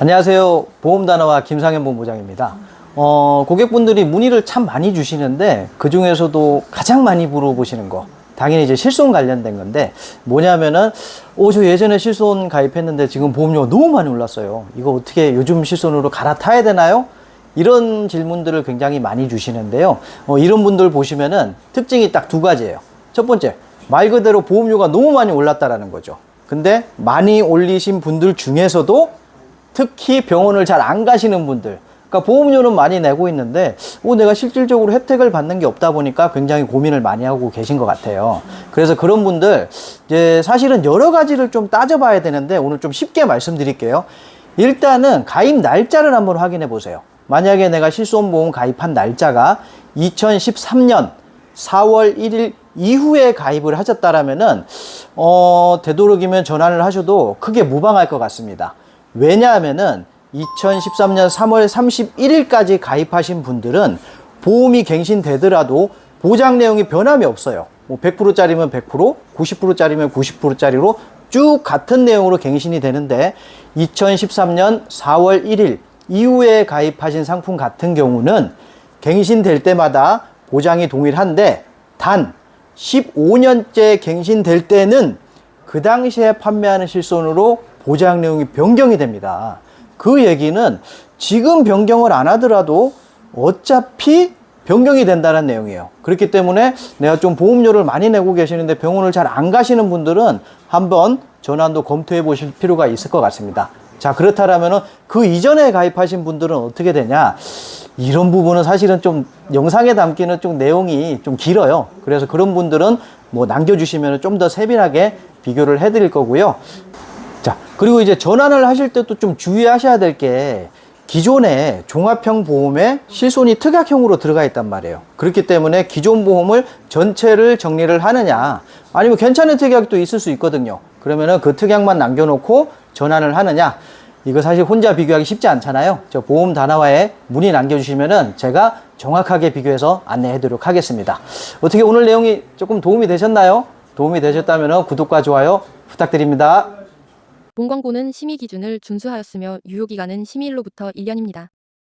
안녕하세요. 보험단어와 김상현 본부장입니다. 어, 고객분들이 문의를 참 많이 주시는데 그 중에서도 가장 많이 물어보시는 거 당연히 이제 실손 관련된 건데 뭐냐면은 오저 예전에 실손 가입했는데 지금 보험료가 너무 많이 올랐어요. 이거 어떻게 요즘 실손으로 갈아타야 되나요? 이런 질문들을 굉장히 많이 주시는데요. 어, 이런 분들 보시면은 특징이 딱 두 가지예요. 첫 번째, 말 그대로 보험료가 너무 많이 올랐다라는 거죠. 근데 많이 올리신 분들 중에서도 특히 병원을 잘 안 가시는 분들, 그러니까 보험료는 많이 내고 있는데, 오, 내가 실질적으로 혜택을 받는 게 없다 보니까 굉장히 고민을 많이 하고 계신 것 같아요. 그래서 그런 분들, 이제 사실은 여러 가지를 좀 따져봐야 되는데, 오늘 좀 쉽게 말씀드릴게요. 일단은 가입 날짜를 한번 확인해 보세요. 만약에 내가 실손보험 가입한 날짜가 2013년 4월 1일 이후에 가입을 하셨다라면은 어 되도록이면 전환을 하셔도 크게 무방할 것 같습니다. 왜냐하면은 2013년 3월 31일까지 가입하신 분들은 보험이 갱신되더라도 보장 내용이 변함이 없어요. 뭐 100%짜리면 100%, 90%짜리면 90%짜리로 쭉 같은 내용으로 갱신이 되는데 2013년 4월 1일 이후에 가입하신 상품 같은 경우는 갱신될 때마다 보장이 동일한데 단 15년째 갱신될 때는 그 당시에 판매하는 실손으로 보장 내용이 변경이 됩니다. 그 얘기는 지금 변경을 안 하더라도 어차피 변경이 된다는 내용이에요. 그렇기 때문에 내가 좀 보험료를 많이 내고 계시는데 병원을 잘 안 가시는 분들은 한번 전환도 검토해 보실 필요가 있을 것 같습니다. 자, 그렇다면 그 이전에 가입하신 분들은 어떻게 되냐? 이런 부분은 사실은 좀 영상에 담기는 좀 내용이 좀 길어요. 그래서 그런 분들은 뭐 남겨주시면 좀 더 세밀하게 비교를 해드릴 거고요. 자, 그리고 이제 전환을 하실 때 또 좀 주의하셔야 될 게 기존에 종합형 보험에 실손이 특약형으로 들어가 있단 말이에요. 그렇기 때문에 기존 보험을 전체를 정리를 하느냐, 아니면 괜찮은 특약도 있을 수 있거든요. 그러면은 그 특약만 남겨놓고 전환을 하느냐, 이거 사실 혼자 비교하기 쉽지 않잖아요. 저 보험 단화화에 문의 남겨주시면은 제가 정확하게 비교해서 안내해드리도록 하겠습니다. 어떻게 오늘 내용이 조금 도움이 되셨나요? 도움이 되셨다면 구독과 좋아요 부탁드립니다. 본 광고는 심의 기준을 준수하였으며 유효기간은 심의일로부터 1년입니다.